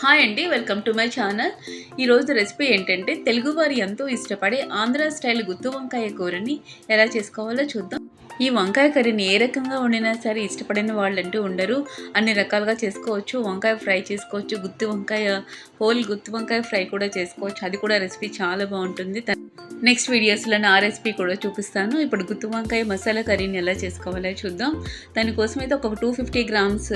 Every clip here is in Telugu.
హాయ్ అండి వెల్కమ్ టు మై ఛానల్. ఈరోజు రెసిపీ ఏంటంటే తెలుగువారి ఎంతో ఇష్టపడే ఆంధ్ర స్టైల్ గుత్తు వంకాయ కూరని ఎలా చేసుకోవాలో చూద్దాం. ఈ వంకాయ కర్రీని ఏ రకంగా వండినా సరే ఇష్టపడిన వాళ్ళంటూ ఉండరు. అన్ని రకాలుగా చేసుకోవచ్చు. వంకాయ ఫ్రై చేసుకోవచ్చు. గుత్తి వంకాయ హోల్ గుత్తి వంకాయ ఫ్రై కూడా చేసుకోవచ్చు. అది కూడా రెసిపీ చాలా బాగుంటుంది. నెక్స్ట్ వీడియోస్లో నా రెసిపీ కూడా చూపిస్తాను. ఇప్పుడు గుత్తి వంకాయ మసాలా కర్రీని ఎలా చేసుకోవాలో చూద్దాం. దానికోసం అయితే ఒక two fifty grams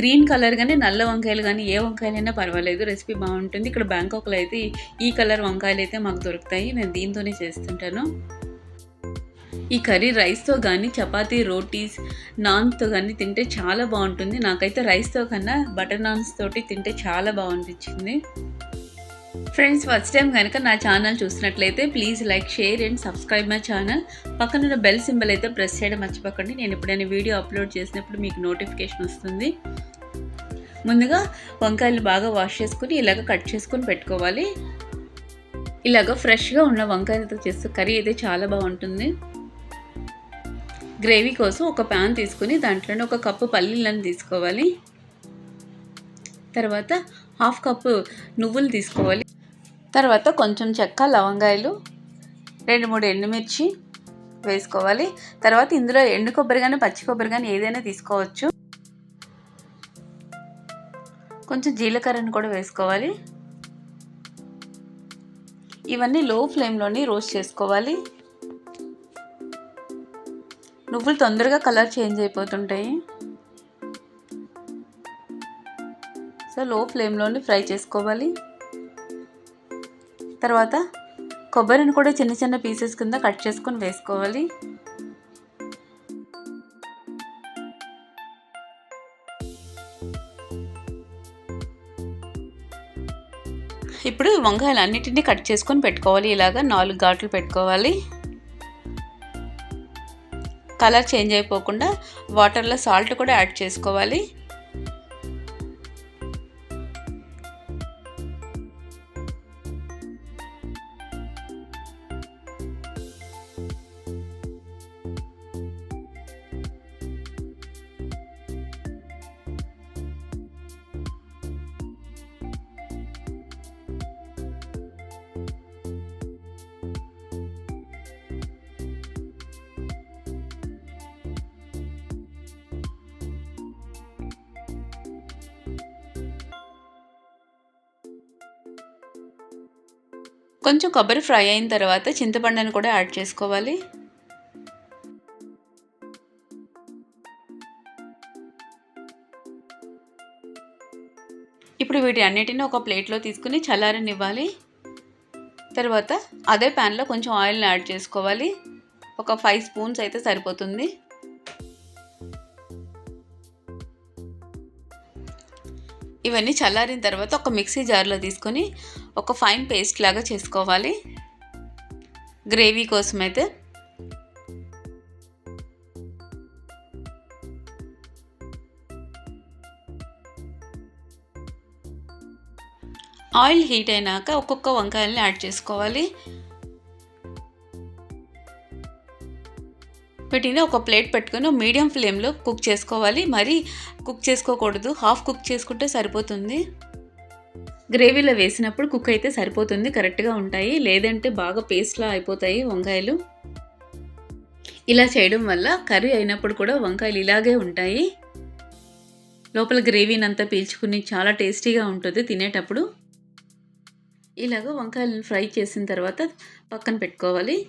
green colour కానీ నల్ల వంకాయలు కానీ ఏ వంకాయలైనా పర్వాలేదు. రెసిపీ బాగుంటుంది. ఇక్కడ బ్యాంకాక్లో అయితే ఈ కలర్ వంకాయలు అయితే మాకు దొరుకుతాయి. నేను దీంతోనే చేస్తుంటాను. ఈ కర్రీ రైస్తో కానీ చపాతీ రోటీస్ నాన్తో కానీ తింటే చాలా బాగుంటుంది. నాకైతే రైస్తో కన్నా బటర్ నాన్స్ తోటి తింటే చాలా బాగుంటుంది ఫ్రెండ్స్ ఫస్ట్ టైం కనుక నా ఛానల్ చూసినట్లయితే please like share and subscribe my channel. పక్కన బెల్ సింబల్ అయితే ప్రెస్ చేయడం మర్చిపోకండి. నేను ఎప్పుడైనా వీడియో అప్లోడ్ చేసినప్పుడు మీకు నోటిఫికేషన్ వస్తుంది. ముందుగా వంకాయలు బాగా వాష్ చేసుకుని ఇలాగ కట్ చేసుకుని పెట్టుకోవాలి. ఇలాగ ఫ్రెష్గా ఉన్న వంకాయలతో చేస్తే కర్రీ అయితే చాలా బాగుంటుంది. గ్రేవీ కోసం ఒక ప్యాన్ తీసుకుని దాంట్లోనే ఒక కప్పు పల్లీలను తీసుకోవాలి. తర్వాత హాఫ్ కప్పు నువ్వులు తీసుకోవాలి. తర్వాత కొంచెం చెక్క లవంగాయలు రెండు మూడు ఎండుమిర్చి వేసుకోవాలి. తర్వాత ఇందులో ఎండు కొబ్బరి కానీ పచ్చి కొబ్బరి కానీ ఏదైనా తీసుకోవచ్చు. కొంచెం జీలకర్రను కూడా వేసుకోవాలి. ఇవన్నీ లో ఫ్లేమ్లోని రోస్ట్ చేసుకోవాలి. నువ్వులు తొందరగా కలర్ చేంజ్ అయిపోతుంటాయి. సో లో ఫ్లేమ్లోనే ఫ్రై చేసుకోవాలి. తర్వాత కొబ్బరిని కూడా చిన్న చిన్న పీసెస్ కింద కట్ చేసుకొని వేసుకోవాలి. ఇప్పుడు వంకాయలు అన్నిటిని కట్ చేసుకొని పెట్టుకోవాలి. ఇలాగ నాలుగు ఘాట్లు పెట్టుకోవాలి. కలర్ చేంజ్ అయిపోకుండా వాటర్లో సాల్ట్ కూడా యాడ్ చేసుకోవాలి. కొంచెం కొబ్బరి ఫ్రై అయిన తర్వాత చింతపండుని కూడా యాడ్ చేసుకోవాలి. ఇప్పుడు వీటి అన్నిటిని ఒక ప్లేట్లో తీసుకుని చల్లారనివ్వాలి. తర్వాత అదే ప్యాన్లో కొంచెం ఆయిల్ని యాడ్ చేసుకోవాలి. ఒక ఫైవ్ స్పూన్స్ అయితే సరిపోతుంది. ఇవన్నీ చల్లారిన తర్వాత ఒక మిక్సీ జార్లో తీసుకొని ఒక ఫైన్ పేస్ట్ లాగా చేసుకోవాలి. గ్రేవీ కోసం అయితే ఆయిల్ హీట్ అయినాక ఒక్కొక్క వంకాయల్ని యాడ్ చేసుకోవాలి. వీటిని ఒక ప్లేట్ పెట్టుకొని మీడియం ఫ్లేమ్లో కుక్ చేసుకోవాలి. మరి కుక్ చేసుకోకూడదు. హాఫ్ కుక్ చేసుకుంటే సరిపోతుంది. గ్రేవీలో వేసినప్పుడు కుక్ అయితే సరిపోతుంది కరెక్ట్గా ఉంటాయి. లేదంటే బాగా పేస్ట్లా అయిపోతాయి వంకాయలు. ఇలా చేయడం వల్ల కర్రీ అయినప్పుడు కూడా వంకాయలు ఇలాగే ఉంటాయి. లోపల గ్రేవీని అంతా పీల్చుకుని చాలా టేస్టీగా ఉంటుంది తినేటప్పుడు. ఇలాగ వంకాయలను ఫ్రై చేసిన తర్వాత పక్కన పెట్టుకోవాలి.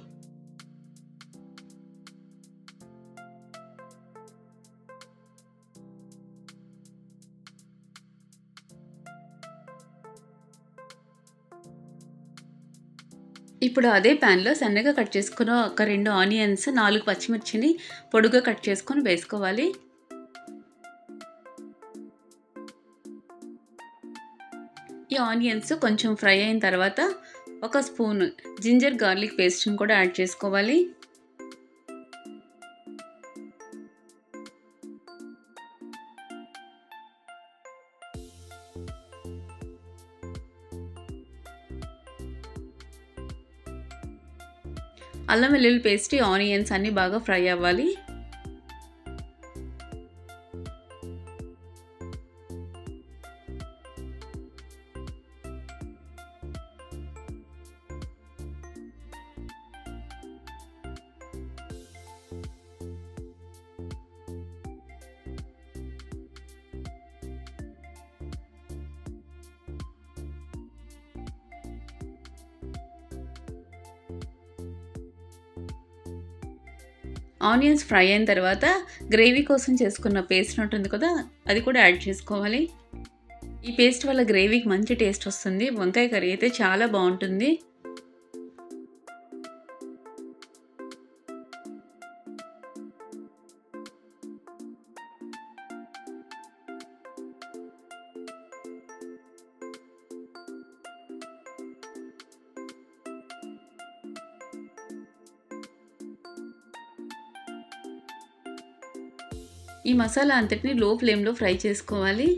ఇప్పుడు అదే ప్యాన్లో సన్నగా కట్ చేసుకున్న ఒక రెండు ఆనియన్స్ నాలుగు పచ్చిమిర్చిని పొడుగా కట్ చేసుకొని వేసుకోవాలి. ఈ ఆనియన్స్ కొంచెం ఫ్రై అయిన తర్వాత ఒక స్పూన్ జింజర్ గార్లిక్ పేస్ట్ని కూడా యాడ్ చేసుకోవాలి. అల్లం వెల్లుల్లి పేస్ట్ ఆనియన్స్ అన్నీ బాగా ఫ్రై అవ్వాలి. ఆనియన్స్ ఫ్రై అయిన తర్వాత గ్రేవీ కోసం చేసుకున్న పేస్ట్ ఉంటుంది కదా అది కూడా యాడ్ చేసుకోవాలి. ఈ పేస్ట్ వల్ల గ్రేవీకి మంచి టేస్ట్ వస్తుంది. వంకాయ కర్రీ అయితే చాలా బాగుంటుంది. ఈ మసాలా అంతటిని లో ఫ్లేమ్లో ఫ్రై చేసుకోవాలి.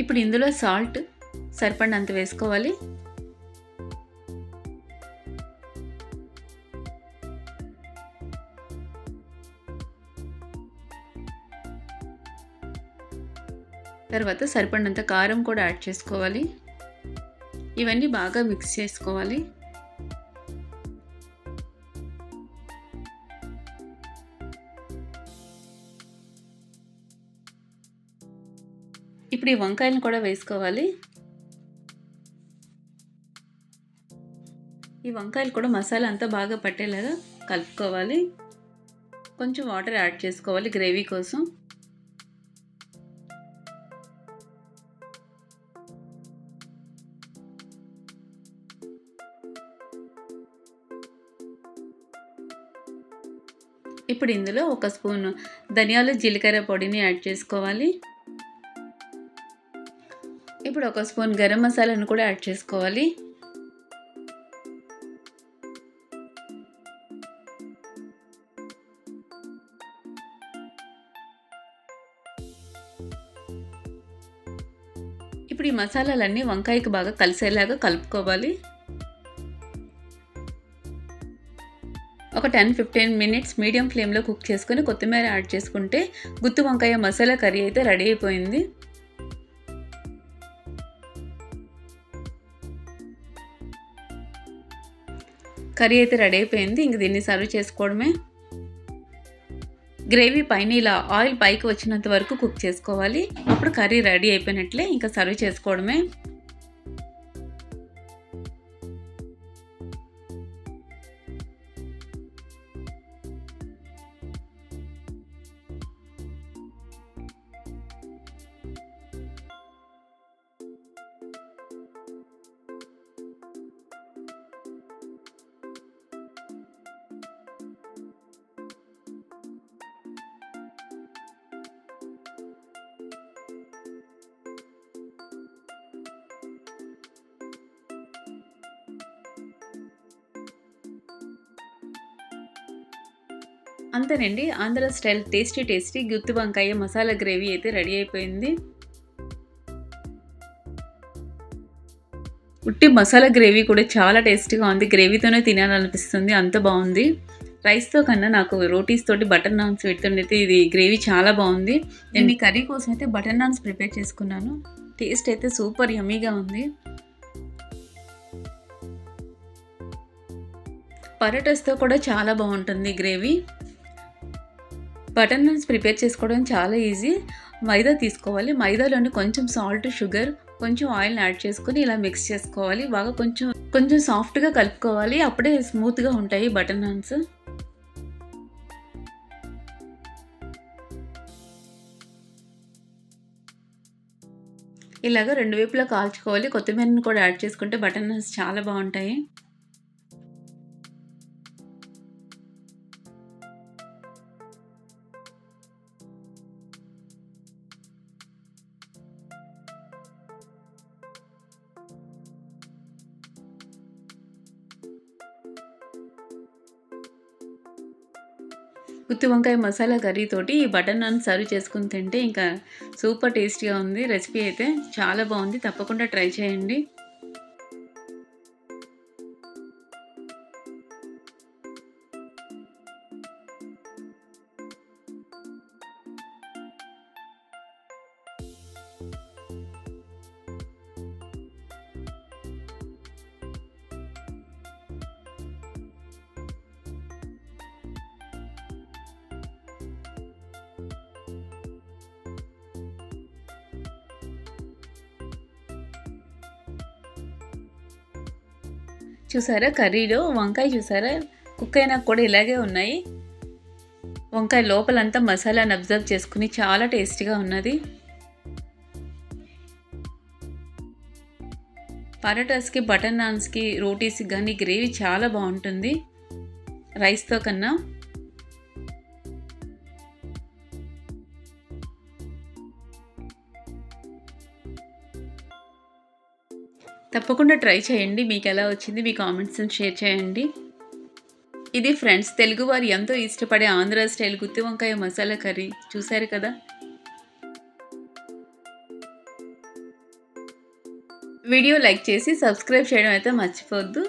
ఇప్పుడు ఇందులో సాల్ట్ సరిపడినంత వేసుకోవాలి. తర్వాత సరిపడినంత కారం కూడా యాడ్ చేసుకోవాలి. ఇవన్నీ బాగా మిక్స్ చేసుకోవాలి. ఇప్పుడు ఈ వంకాయలను కూడా వేసుకోవాలి. ఈ వంకాయలు కూడా మసాలా అంతా బాగా పట్టేలాగా కలుపుకోవాలి. కొంచెం వాటర్ యాడ్ చేసుకోవాలి గ్రేవీ కోసం. ఇప్పుడు ఇందులో ఒక స్పూన్ ధనియాలు జీలకర్ర పొడిని యాడ్ చేసుకోవాలి. ఇప్పుడు ఒక స్పూన్ గరం మసాలాను కూడా యాడ్ చేసుకోవాలి. ఇప్పుడు ఈ మసాలాలన్నీ వంకాయకి బాగా కలిసేలాగా కలుపుకోవాలి. ఒక టెన్ ఫిఫ్టీన్ మినిట్స్ మీడియం ఫ్లేమ్లో కుక్ చేసుకొని కొత్తిమీర యాడ్ చేసుకుంటే గుత్తి వంకాయ మసాలా కర్రీ అయితే రెడీ అయిపోయింది. కర్రీ అయితే రెడీ అయిపోయింది. ఇంక దీన్ని సర్వ్ చేసుకోవడమే. గ్రేవీ పైన ఇలా ఆయిల్ పైకి వచ్చినంత వరకు కుక్ చేసుకోవాలి. అప్పుడు కర్రీ రెడీ అయిపోయినట్లే ఇంకా సర్వ్ చేసుకోవడమే. అంతేనండి. ఆంధ్ర స్టైల్ టేస్టీ టేస్టీ గుత్తి వంకాయ మసాలా గ్రేవీ అయితే రెడీ అయిపోయింది. ఉట్టి మసాలా గ్రేవీ కూడా చాలా టేస్టీగా ఉంది. గ్రేవీతోనే తినాలనిపిస్తుంది. అంత బాగుంది. రైస్తో కన్నా నాకు రోటీస్ తోటి బటర్ నాన్స్ పెడుతుండైతే ఇది గ్రేవీ చాలా బాగుంది. నేను ఈ కర్రీ కోసం అయితే బటర్ నాన్స్ ప్రిపేర్ చేసుకున్నాను. టేస్ట్ అయితే సూపర్ యమ్మీగా ఉంది. పరోటాస్తో కూడా చాలా బాగుంటుంది గ్రేవీ. బటర్ నాన్స్ ప్రిపేర్ చేసుకోవడం చాలా ఈజీ. మైదా తీసుకోవాలి. మైదాలోని కొంచెం సాల్ట్ షుగర్ కొంచెం ఆయిల్ యాడ్ చేసుకొని ఇలా మిక్స్ చేసుకోవాలి. బాగా కొంచెం కొంచెం సాఫ్ట్గా కలుపుకోవాలి. అప్పుడే స్మూత్గా ఉంటాయి బటర్ నాన్స్ ఇలాగ రెండు వైపులా కాల్చుకోవాలి. కొత్తిమీరని కూడా యాడ్ చేసుకుంటే బటర్ నాన్స్ చాలా బాగుంటాయి. గుత్తి వంకాయ మసాలా కర్రీతోటి ఈ బటర్ నాన్ సర్వ్ చేసుకుని తింటే ఇంకా సూపర్ టేస్టీగా ఉంది. రెసిపీ అయితే చాలా బాగుంది. తప్పకుండా ట్రై చేయండి. చూసారా? కర్రీలో వంకాయ చూసారా? కుక్ అయినా కూడా ఇలాగే ఉన్నాయి. వంకాయ లోపలంతా మసాలాని అబ్జర్వ్ చేసుకుని చాలా టేస్టీగా ఉన్నది. పరోటాస్కి బటర్ నాన్స్కి రోటీస్కి కానీ గ్రేవీ చాలా బాగుంటుంది. రైస్తో కన్నా. తప్పకుండా ట్రై చేయండి. మీకు ఎలా వచ్చింది మీ కామెంట్స్ని షేర్ చేయండి. ఇది ఫ్రెండ్స్ తెలుగువారు ఎంతో ఇష్టపడే ఆంధ్ర స్టైల్ గుత్తి వంకాయ మసాలా కర్రీ. చూశారు కదా? వీడియో లైక్ చేసి సబ్స్క్రైబ్ చేయడం అయితే మర్చిపోవద్దు.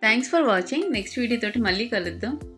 Thanks for watching. Next video తోటి మళ్ళీ కలుద్దాం.